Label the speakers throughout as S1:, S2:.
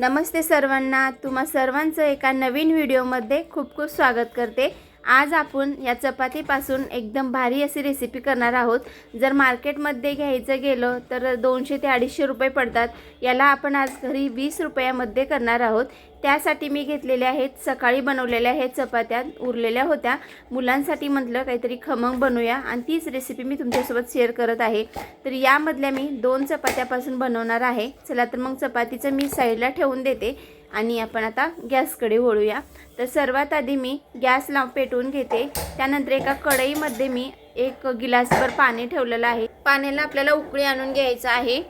S1: नमस्ते सर्वांना. तुम्हा सर्वांचं एका नवीन व्हिडिओमध्ये खूप खूप स्वागत करते. आज आपण या चपातीपासून एकदम भारी अशी रेसिपी करणार आहोत. जर मार्केटमध्ये घ्यायचं गेलं तर दोनशे ते अडीचशे रुपये पडतात. याला आपण आज घरी वीस रुपयामध्ये करणार आहोत. त्यासाठी मी घेतलेल्या आहेत सकाळी बनवलेल्या आहेत चपात्या उरलेल्या होत्या. मुलांसाठी म्हटलं काहीतरी खमंग बनवूया आणि तीच रेसिपी मी तुमच्यासोबत शेअर करत आहे. तर यामधल्या मी दोन चपात्यापासून बनवणार आहे. चला तर मग चपातीचं मी साईडला ठेवून देते. आणि आपण आता गॅसकडे वळूया. तर सर्वात आधी मी गॅस लाव पेटवून घेते. त्यानंतर एका कढईमध्ये मी एक गिलासभर पाणी ठेवलेलं आहे. पाण्याला आपल्याला उकळी आणून घ्यायचं आहे.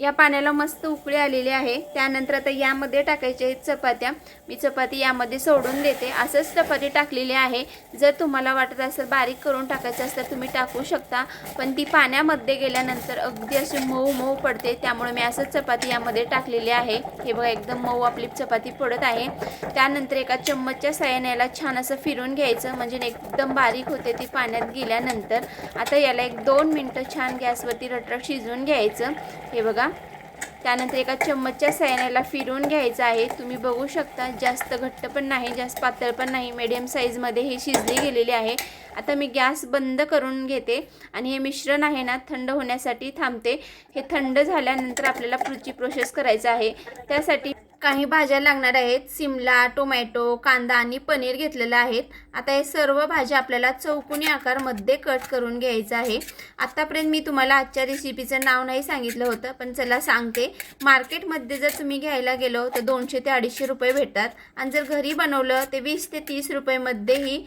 S1: या पाण्याला मस्त उकळी आलेली आहे. त्यानंतर आता यामध्ये टाकायचे आहेत चपात्या. मी चपाती यामध्ये सोडून देते. असंच चपाती टाकलेली आहे. जर तुम्हाला वाटत असेल बारीक करून टाकायचं असतं तुम्ही टाकू शकता. पण ती पाण्यामध्ये गेल्यानंतर अगदी अशी मऊ मऊ पडते. त्यामुळे मी असंच चपाती यामध्ये टाकलेली आहे. हे बघा एकदम मऊ आपली चपाती पडत आहे. त्यानंतर एका चम्मचच्या साह्याने याला छान असं फिरून घ्यायचं. म्हणजे एकदम बारीक होते ती पाण्यात गेल्यानंतर. आता याला एक दोन मिनटं छान गॅसवरती रटरट शिजवून घ्यायचं. हे बघा त्यानंतर एका चम्मचच्या सायनाला फिरवून घ्यायचं आहे. तुम्ही बघू शकता जास्त घट्ट पण नाही जास्त पातळ पण नाही मीडियम साईजमध्ये हे शिजली गेलेली आहे. आता मी गॅस बंद करून घेते आणि हे मिश्रण आहे ना थंड होण्यासाठी थांबते. हे थंड झाल्यानंतर आपल्याला पुढची प्रोसेस करायचं आहे. त्यासाठी काही भाज्या लागणार आहेत. सिमला टोमॅटो कांदा आणि पनीर घेतलेलं आहेत. आता हे सर्व भाज्या आपल्याला चौकोनी आकारमध्ये कट करून घ्यायचं आहे. आत्तापर्यंत मी तुम्हाला आजच्या रेसिपीचं नाव नाही सांगितलं होतं पण चला सांगते. मार्केटमध्ये जर तुम्ही घ्यायला गेलो तर दोनशे ते अडीचशे रुपये भेटतात. आणि जर घरी बनवलं ते वीस ते तीस रुपयेमध्येही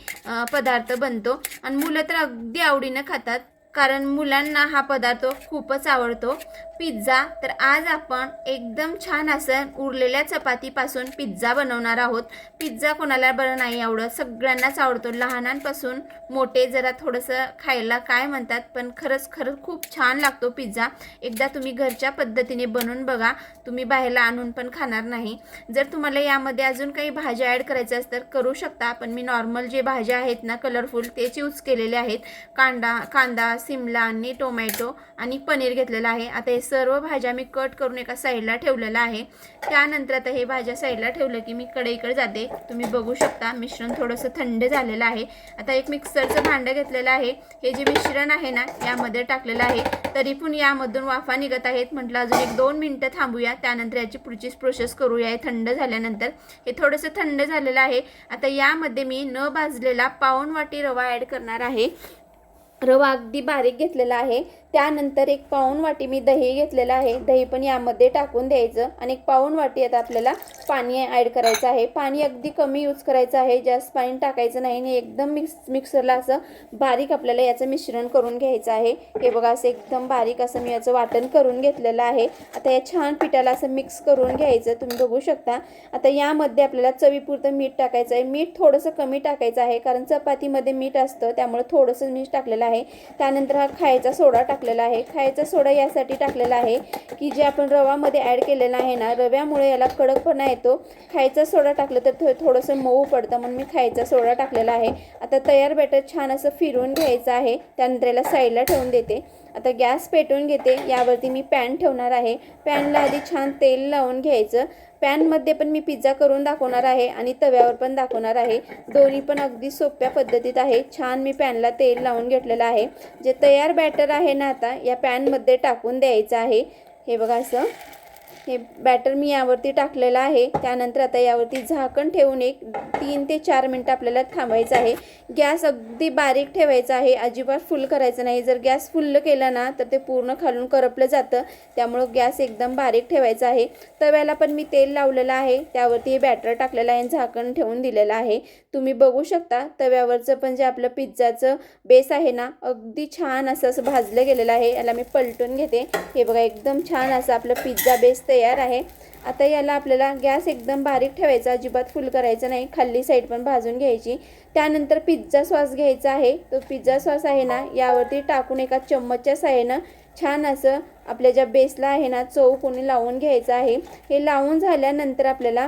S1: पदार्थ बनतो. आणि मुलं तर अगदी आवडीनं खातात. कारण मुलांना हा पदार्थ खूपच आवडतो. पिझ्झा. तर आज आपण एकदम छान असं उरलेल्या चपातीपासून पिझ्झा बनवणार आहोत. पिझ्झा कोणाला बरं नाही आवडत. सगळ्यांनाच आवडतो. लहानांपासून मोठे जरा थोडंसं खायला काय म्हणतात पण खरंच खरंच खूप छान लागतो पिझ्झा. एकदा तुम्ही घरच्या पद्धतीने बनवून बघा. तुम्ही बाहेरला आणून पण खाणार नाही. जर तुम्हाला यामध्ये अजून काही भाज्या ॲड करायच्या असतात करू शकता. पण मी नॉर्मल जे भाज्या आहेत ना कलरफुल तेच यूज केलेले आहेत. कांदा कांदा सिमला आणि टोमॅटो आणि पनीर घेतलेलं आहे. आता हे सर्व भाज्या मी कट करून एका साईडला ठेवलेलं आहे. त्यानंतर आता हे भाज्या साईडला ठेवलं की मी कढईकडे जाते. तुम्ही बघू शकता मिश्रण थोडंसं थंड झालेलं आहे. आता एक मिक्सरचं भांडं घेतलेलं आहे. हे जे मिश्रण आहे ना यामध्ये टाकलेलं आहे. तरी पण यामधून वाफा निघत आहेत. म्हटलं अजून एक दोन मिनटं थांबूया. त्यानंतर याची पुढचीच प्रोसेस करूया. हे थंड झाल्यानंतर हे थोडंसं थंड झालेलं आहे. आता यामध्ये मी न भाजलेला पाऊण वाटी रवा ॲड करणार आहे. रवा अगदी बारीक घेतलेला आहे. त्यानंतर एक पाऊण वाटी मी दही घेतलेलं आहे. दही पण यामध्ये टाकून द्यायचं आणि एक पाऊण वाटी आता आपल्याला पाणी ॲड करायचं आहे. पाणी अगदी कमी यूज करायचं आहे. जास्त पाणी टाकायचं नाही आणि एकदम मिक्स मिक्सरला असं बारीक आपल्याला याचं मिश्रण करून घ्यायचं आहे. हे बघा असं एकदम बारीक असं मी याचं वाटण करून घेतलेलं आहे. आता या छान पिठाला असं मिक्स करून घ्यायचं. तुम्ही बघू शकता. आता यामध्ये आपल्याला चवीपुरतं मीठ टाकायचं आहे. मीठ थोडंसं कमी टाकायचं आहे. कारण चपातीमध्ये मीठ असतं त्यामुळे थोडंसं मीठ टाकलेलं आहे. त्यानंतर हा खायचा सोडा टाकलेला आहे. खायचा सोडा यासाठी टाकलेला आहे की जे आपण रवामध्ये ॲड केलेला आहे ना रव्यामुळे याला कडकपणा येतो. खायचा सोडा टाकलं तर थो थोडंसं मऊ पडतं म्हणून मी खायचा सोडा टाकलेला आहे. आता तयार बॅटर छान असं फिरवून घ्यायचं आहे. त्यानंतर याला साईडला ठेवून देते. आता गॅस पेटवून घेते. यावरती मी पॅन ठेवणार आहे. पॅनला आधी छान तेल लावून घ्यायचं. पॅनमध्ये पण मी पिझ्झा करून दाखवणार आहे आणि तव्यावर पण दाखवणार आहे. दोन्ही पण अगदी सोप्या पद्धतीत आहे. छान मी पॅनला तेल लावून घेतलेलं आहे. जे तयार बॅटर आहे ना आता या पॅनमध्ये टाकून द्यायचं आहे. हे बघा असं. हे बॅटर मी यावरती टाकलेलं आहे. त्यानंतर आता यावरती झाकण ठेवून एक तीन ते चार मिनटं आपल्याला थांबायचं आहे. गॅस अगदी बारीक ठेवायचा आहे. अजिबात फुल करायचं नाही. जर गॅस फुल्ल केला ना तर ते पूर्ण खालून करपलं जातं. त्यामुळं गॅस एकदम बारीक ठेवायचा आहे. तव्याला पण मी तेल लावलेलं आहे. त्यावरती हे बॅटर टाकलेलं आहे आणि झाकण ठेवून दिलेलं आहे. तुम्ही बघू शकता तव्यावरचं पण जे आपलं पिझ्झाचं बेस आहे ना अगदी छान असं असं भाजलं गेलेलं आहे. याला मी पलटून घेते. हे बघा एकदम छान असं आपलं पिझ्झा बेस तयार आहे. आता याला आपल्याला गॅस एकदम बारीक ठेवायचा अजिबात फुल करायचं नाही. खाल्ली साईड पण भाजून घ्यायची. त्यानंतर पिझ्झा सॉस घ्यायचा आहे. तो पिझ्झा सॉस आहे ना यावरती टाकून एका चम्मचच्या साह्यानं छान असं आपल्या ज्या बेसला आहे ना चव कोणी लावून घ्यायचं आहे. हे लावून झाल्यानंतर आपल्याला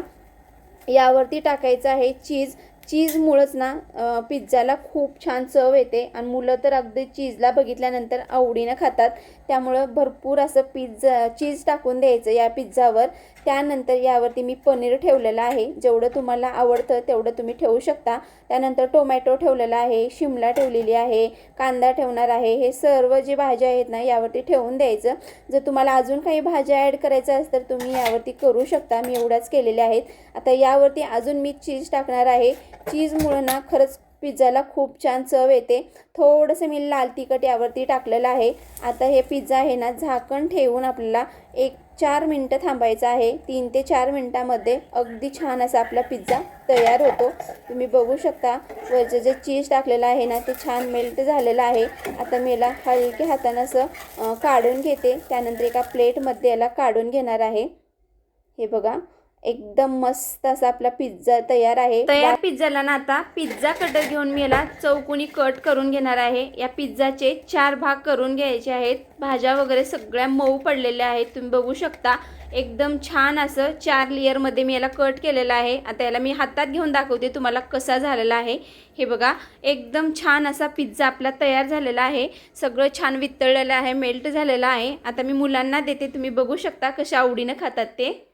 S1: यावरती टाकायचं आहे चीज चीजमुळंच ना पिझ्झाला खूप छान चव येते. आणि मुलं तर अगदी चीजला बघितल्यानंतर आवडीनं खातात. त्यामुळं भरपूर असं पिझ्झा चीज टाकून द्यायचं या पिझ्झावर त्यानंतर यावरती मी पनीर ठेवलेलं आहे. जेवढं तुम्हाला आवडतं तेवढं तुम्ही ठेवू शकता. त्यानंतर टोमॅटो ठेवलेला आहे शिमला ठेवलेली आहे कांदा ठेवणार आहे. हे सर्व जे भाज्या आहेत ना यावरती ठेवून द्यायचं. जर तुम्हाला अजून काही भाज्या ॲड करायचं असेल तर तुम्ही यावरती करू शकता. मी एवढ्याच केलेल्या आहेत. आता यावरती अजून मी चीज टाकणार आहे. चीजमुळं ना खरंच पिझ्झाला खूप छान चव येते. थोडंसं मी लाल तिखट यावरती टाकलेलं आहे. आता हे पिझ्झा आहे ना झाकण ठेवून आपल्याला एक चार मिनटं थांबायचं आहे. तीन ते चार मिनटामध्ये अगदी छान असा आपला पिझ्झा तयार होतो. तुम्ही बघू शकता वरचं जे चीज टाकलेलं आहे ना ते छान मेल्ट झालेलं आहे. आता मी याला हलक्या हातानं असं काढून घेते. त्यानंतर एका प्लेटमध्ये याला काढून घेणार आहे. हे बघा. एकदम मस्त असा आपला पिझ्झा तयार आहे. तयार पिझ्झाला ना आता पिझ्झा कटर घेऊन मी याला चौकोनी कट करून घेणार आहे. या पिझ्झाचे चार भाग करून घ्यायचे आहेत. भाज्या वगैरे सगळ्या मऊ पडलेल्या आहेत. तुम्ही बघू शकता एकदम छान असं चार लेअरमध्ये मी याला कट केलेलं आहे. आता याला मी हातात घेऊन दाखवते तुम्हाला कसा झालेला आहे. हे बघा एकदम छान असा पिझ्झा आपला तयार झालेला आहे. सगळं छान वितळलेलं आहे मेल्ट झालेलं आहे. आता मी मुलांना देते तुम्ही बघू शकता कशा आवडीनं खातात ते.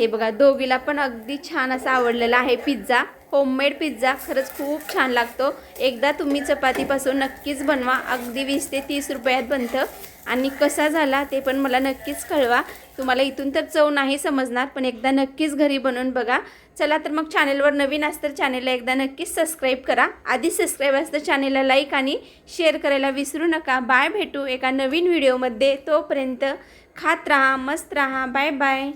S1: हे बघा दोघीला पण अगदी छान असा आवडलेला आहे पिझ्झा. होममेड पिझ्झा खरंच खूप छान लागतो. एकदा तुम्ही चपातीपासून नक्कीच बनवा. अगदी वीस ते तीस रुपयात बनतं. आणि कसा झाला ते पण मला नक्कीच कळवा. तुम्हाला इथून तर चव नाही समजणार पण एकदा नक्कीच घरी बनवून बघा. चला तर मग चॅनेलवर नवीन असतं तर चॅनेलला एकदा नक्कीच सबस्क्राईब करा. आधी सबस्क्राईब असतं चॅनेलला लाईक आणि शेअर करायला विसरू नका. बाय भेटू एका नवीन व्हिडिओमध्ये तोपर्यंत खात राहा मस्त राहा. Bye bye